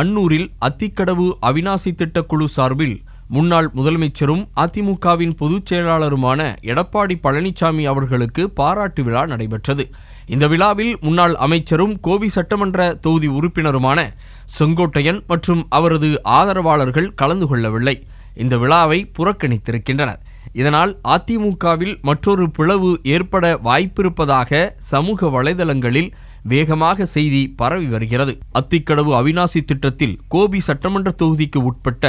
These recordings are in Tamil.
அன்னூரில் அத்திக்கடவு அவிநாசி திட்டக்குழு சார்பில் முன்னாள் முதலமைச்சரும் அதிமுகவின் பொதுச் செயலாளருமான எடப்பாடி பழனிசாமி அவர்களுக்கு பாராட்டு விழா நடைபெற்றது. இந்த விழாவில் முன்னாள் அமைச்சரும் கோபி சட்டமன்ற தொகுதி உறுப்பினருமான செங்கோட்டையன் மற்றும் அவரது ஆதரவாளர்கள் கலந்து கொள்ளவில்லை. இந்த விழாவை புறக்கணித்திருக்கின்றனர். இதனால் அதிமுகவில் மற்றொரு பிளவு ஏற்பட வாய்ப்பிருப்பதாக சமூக வலைதளங்களில் வேகமாக செய்தி பரவி வருகிறது. அத்திக்கடவு அவிநாசி திட்டத்தில் கோபி சட்டமன்ற தொகுதிக்கு உட்பட்ட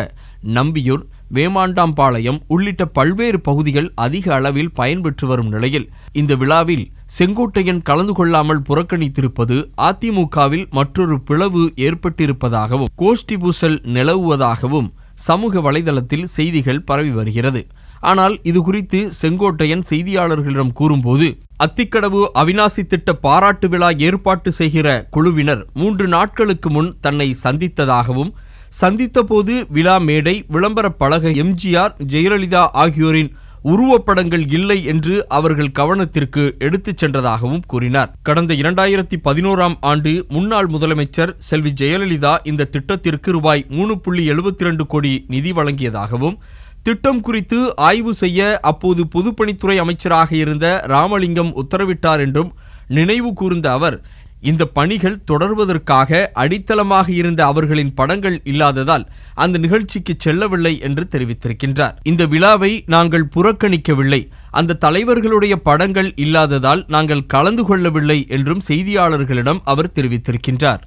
நம்பியூர் வேமாண்டாம்பாளையம் உள்ளிட்ட பல்வேறு பகுதிகள் அதிக அளவில் பயன்பெற்று வரும் நிலையில் இந்த விழாவில் செங்கோட்டையன் கலந்து கொள்ளாமல் புறக்கணித்திருப்பது அதிமுகவில் மற்றொரு பிளவு ஏற்பட்டிருப்பதாகவும் கோஷ்டி பூசல் நிலவுவதாகவும் சமூக வலைதளத்தில் செய்திகள் பரவி வருகிறது. ஆனால் இது குறித்து செங்கோட்டையன் செய்தியாளர்களிடம் கூறும்போது அத்திக்கடவு அவிநாசி திட்ட பாராட்டு விழா ஏற்பாட்டு செய்கிற குழுவினர் மூன்று நாட்களுக்கு முன் தன்னை சந்தித்ததாகவும் சந்தித்தபோது விழா மேடை விளம்பர பலக எம்ஜிஆர் ஜெயலலிதா ஆகியோரின் உருவப்படங்கள் இல்லை என்று அவர்கள் கவனத்திற்கு எடுத்துச் சென்றதாகவும் கூறினார். கடந்த இரண்டாயிரத்தி பதினோராம் ஆண்டு முன்னாள் முதலமைச்சர் செல்வி ஜெயலலிதா இந்த திட்டத்திற்கு ரூபாய் மூணு புள்ளி எழுபத்தி இரண்டு கோடி நிதி வழங்கியதாகவும் திட்டம் குறித்து ஆய்வு செய்ய அப்போது பொதுப்பணித்துறை அமைச்சராக இருந்த ராமலிங்கம் உத்தரவிட்டார் என்றும் நினைவு கூர்ந்த அவர் இந்த பணிகள் தொடர்வதற்காக அடித்தளமாக இருந்த அவர்களின் படங்கள் இல்லாததால் அந்த நிகழ்ச்சிக்கு செல்லவில்லை என்று தெரிவித்திருக்கின்றார். இந்த விழாவை நாங்கள் புறக்கணிக்கவில்லை. அந்த தலைவர்களுடைய படங்கள் இல்லாததால் நாங்கள் கலந்து கொள்ளவில்லை என்றும் செய்தியாளர்களிடம் அவர் தெரிவித்திருக்கின்றார்.